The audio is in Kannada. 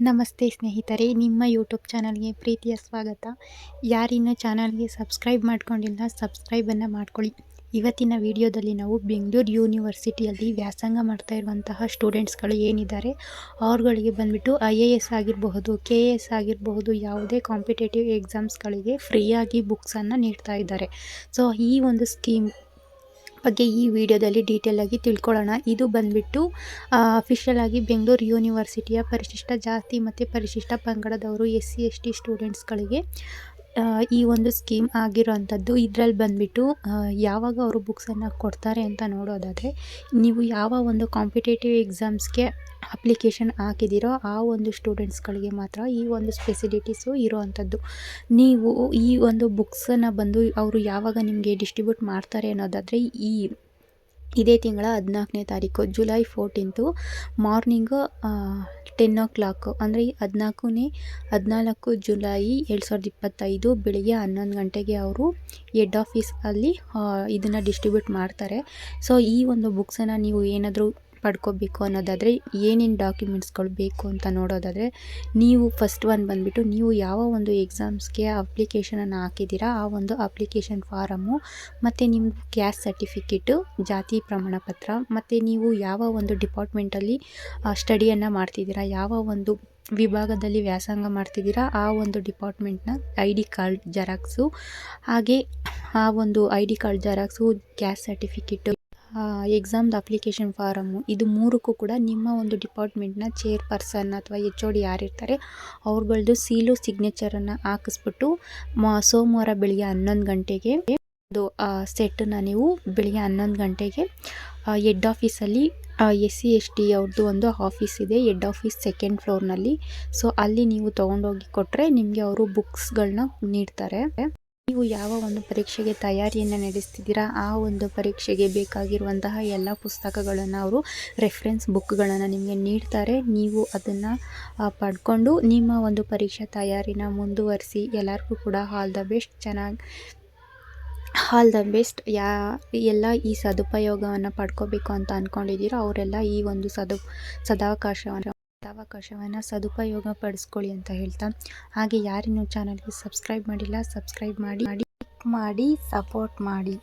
ನಮಸ್ತೆ ಸ್ನೇಹಿತರೆ, ನಿಮ್ಮ ಯೂಟ್ಯೂಬ್ ಚಾನಲ್ಗೆ ಪ್ರೀತಿಯ ಸ್ವಾಗತ. ಯಾರಿನ್ನೂ ಚಾನಲ್ಗೆ ಸಬ್ಸ್ಕ್ರೈಬ್ ಮಾಡ್ಕೊಂಡಿಲ್ಲ ಸಬ್ಸ್ಕ್ರೈಬನ್ನು ಮಾಡ್ಕೊಳ್ಳಿ. ಇವತ್ತಿನ ವಿಡಿಯೋದಲ್ಲಿ ನಾವು ಬೆಂಗಳೂರು ಯೂನಿವರ್ಸಿಟಿಯಲ್ಲಿ ವ್ಯಾಸಂಗ ಮಾಡ್ತಾ ಇರುವಂತಹ ಸ್ಟೂಡೆಂಟ್ಸ್ಗಳು ಏನಿದ್ದಾರೆ, ಅವ್ರುಗಳಿಗೆ ಬಂದುಬಿಟ್ಟು ಐ ಎ ಎಸ್ ಆಗಿರಬಹುದು, ಕೆ ಎ ಎಸ್ ಆಗಿರಬಹುದು, ಯಾವುದೇ ಕಾಂಪಿಟೇಟಿವ್ ಎಕ್ಸಾಮ್ಸ್ಗಳಿಗೆ ಫ್ರೀಯಾಗಿ ಬುಕ್ಸನ್ನು ನೀಡ್ತಾ ಇದ್ದಾರೆ. ಸೊ, ಈ ಒಂದು ಸ್ಕೀಮ್ ಬಗ್ಗೆ ಈ ವಿಡಿಯೋದಲ್ಲಿ ಡೀಟೇಲ್ ಆಗಿ ತಿಳ್ಕೊಳ್ಳೋಣ. ಇದು ಬಂದ್ಬಿಟ್ಟು ಅಫಿಷಿಯಲ್ ಆಗಿ ಬೆಂಗಳೂರು ಯೂನಿವರ್ಸಿಟಿಯ ಪರಿಶಿಷ್ಟ ಜಾತಿ ಮತ್ತು ಪರಿಶಿಷ್ಟ ಪಂಗಡದವರು ಎಸ್ ಸಿ ಎಸ್ ಟಿ ಸ್ಟೂಡೆಂಟ್ಸ್ಗಳಿಗೆ ಈ ಒಂದು ಸ್ಕೀಮ್ ಆಗಿರೋವಂಥದ್ದು ಇದರಲ್ಲಿ ಬಂದುಬಿಟ್ಟು ಯಾವಾಗ ಅವರು ಬುಕ್ಸನ್ನು ಕೊಡ್ತಾರೆ ಅಂತ ನೋಡೋದಾದರೆ, ನೀವು ಯಾವ ಒಂದು ಕಾಂಪಿಟೇಟಿವ್ ಎಕ್ಸಾಮ್ಸ್ಗೆ ಅಪ್ಲಿಕೇಶನ್ ಹಾಕಿದ್ದೀರೋ ಆ ಒಂದು ಸ್ಟೂಡೆಂಟ್ಸ್ಗಳಿಗೆ ಮಾತ್ರ ಈ ಒಂದು ಫೆಸಿಲಿಟೀಸು ಇರೋವಂಥದ್ದು. ನೀವು ಈ ಒಂದು ಬುಕ್ಸನ್ನು ಬಂದು ಅವರು ಯಾವಾಗ ನಿಮಗೆ ಡಿಸ್ಟ್ರಿಬ್ಯೂಟ್ ಮಾಡ್ತಾರೆ ಅನ್ನೋದಾದರೆ, ಈ ಇದೇ ತಿಂಗಳ ಹದಿನಾಲ್ಕನೇ ತಾರೀಕು July fourteenth morning ten o'clock, ಅಂದರೆ ಹದಿನಾಲ್ಕನೇ, ಹದಿನಾಲ್ಕು ಜುಲೈ ಎರಡು ಸಾವಿರದ ಇಪ್ಪತ್ತೈದು ಬೆಳಿಗ್ಗೆ ಹನ್ನೊಂದು ಗಂಟೆಗೆ ಅವರು ಹೆಡ್ ಆಫೀಸಲ್ಲಿ ಇದನ್ನು ಡಿಸ್ಟ್ರಿಬ್ಯೂಟ್ ಮಾಡ್ತಾರೆ. ಸೊ ಈ ಒಂದು ಬುಕ್ಸನ್ನು ನೀವು ಏನಾದರೂ ಪಡ್ಕೋಬೇಕು ಅನ್ನೋದಾದರೆ ಏನೇನು ಡಾಕ್ಯುಮೆಂಟ್ಸ್ಗಳು ಬೇಕು ಅಂತ ನೋಡೋದಾದರೆ ನೀವು ಫಸ್ಟ್ ಒನ್ ಬಂದುಬಿಟ್ಟು ನೀವು ಯಾವ ಒಂದು ಎಕ್ಸಾಮ್ಸ್ಗೆ ಅಪ್ಲಿಕೇಶನನ್ನು ಹಾಕಿದ್ದೀರಾ, ಆ ಒಂದು ಅಪ್ಲಿಕೇಶನ್ ಫಾರಮ್ಮು ಮತ್ತು ನಿಮ್ಮ ಕ್ಯಾಸ್ಟ್ ಸರ್ಟಿಫಿಕೇಟು ಜಾತಿ ಪ್ರಮಾಣ ಪತ್ರ ಮತ್ತು ನೀವು ಯಾವ ಒಂದು ಡಿಪಾರ್ಟ್ಮೆಂಟಲ್ಲಿ ಸ್ಟಡಿಯನ್ನು ಮಾಡ್ತಿದ್ದೀರಾ, ಯಾವ ಒಂದು ವಿಭಾಗದಲ್ಲಿ ವ್ಯಾಸಂಗ ಮಾಡ್ತಿದ್ದೀರಾ, ಆ ಒಂದು ಡಿಪಾರ್ಟ್ಮೆಂಟ್ನ ಐ ಡಿ ಕಾರ್ಡ್ ಜೆರಾಕ್ಸು ಹಾಗೆ ಆ ಒಂದು I D card xerox caste certificate ಎಕ್ಸಾಮ್ದು application form ಇದು ಮೂರಕ್ಕೂ ಕೂಡ ನಿಮ್ಮ ಒಂದು ಡಿಪಾರ್ಟ್ಮೆಂಟ್ನ ಚೇರ್ ಪರ್ಸನ್ ಅಥವಾ ಎಚ್ ಓ ಡಿ ಯಾರಿರ್ತಾರೆ ಅವ್ರುಗಳ್ದು ಸೀಲು ಸಿಗ್ನೇಚರನ್ನು ಹಾಕಿಸ್ಬಿಟ್ಟು ಮ, ಸೋಮವಾರ ಬೆಳಿಗ್ಗೆ ಹನ್ನೊಂದು ಗಂಟೆಗೆ ಒಂದು ಸೆಟ್ಟನ್ನು ನೀವು ಬೆಳಿಗ್ಗೆ ಹನ್ನೊಂದು ಗಂಟೆಗೆ ಹೆಡ್ ಆಫೀಸಲ್ಲಿ ಎಸ್ ಸಿ ಎಸ್ ಟಿ ಅವ್ರದ್ದು ಒಂದು ಆಫೀಸ್ ಇದೆ ಹೆಡ್ ಆಫೀಸ್ ಸೆಕೆಂಡ್ ಫ್ಲೋರ್ನಲ್ಲಿ ಸೊ ಅಲ್ಲಿ ನೀವು ತೊಗೊಂಡೋಗಿ ಕೊಟ್ಟರೆ ನಿಮಗೆ ಅವರು ಬುಕ್ಸ್ಗಳನ್ನ ನೀಡ್ತಾರೆ. ನೀವು ಯಾವ ಒಂದು ಪರೀಕ್ಷೆಗೆ ತಯಾರಿಯನ್ನು ನಡೆಸ್ತಿದ್ದೀರಾ, ಆ ಒಂದು ಪರೀಕ್ಷೆಗೆ ಬೇಕಾಗಿರುವಂತಹ ಎಲ್ಲ ಪುಸ್ತಕಗಳನ್ನು ಅವರು ರೆಫರೆನ್ಸ್ ಬುಕ್ಗಳನ್ನು ನಿಮಗೆ ನೀಡ್ತಾರೆ. ನೀವು ಅದನ್ನು ಪಡ್ಕೊಂಡು ನಿಮ್ಮ ಒಂದು ಪರೀಕ್ಷಾ ತಯಾರಿನ ಮುಂದುವರಿಸಿ ಎಲ್ಲರಿಗೂ ಕೂಡ ಆಲ್ ದ ಬೆಸ್ಟ್ ಚೆನ್ನಾಗಿ ಆಲ್ ದ ಬೆಸ್ಟ್ ಯಾ, ಎಲ್ಲ ಈ ಸದುಪಯೋಗವನ್ನು ಪಡ್ಕೋಬೇಕು ಅಂತ ಅಂದ್ಕೊಂಡಿದ್ದೀರೋ ಅವರೆಲ್ಲ ಈ ಒಂದು ಸದು, ಸದಾವಕಾಶವನ್ನು ಅವಕಾಶವನ್ನು ಸದುಪಯೋಗ ಪಡಿಸ್ಕೊಳ್ಳಿ ಅಂತ ಹೇಳ್ತಾ. ಹಾಗೆ ಯಾರಿನ್ನೂ ಚಾನಲ್ಗೆ ಸಬ್ಸ್ಕ್ರೈಬ್ ಮಾಡಿಲ್ಲ ಸಬ್ಸ್ಕ್ರೈಬ್ ಮಾಡಿ ಮಾಡಿ ಮಾಡಿ ಸಪೋರ್ಟ್ ಮಾಡಿ.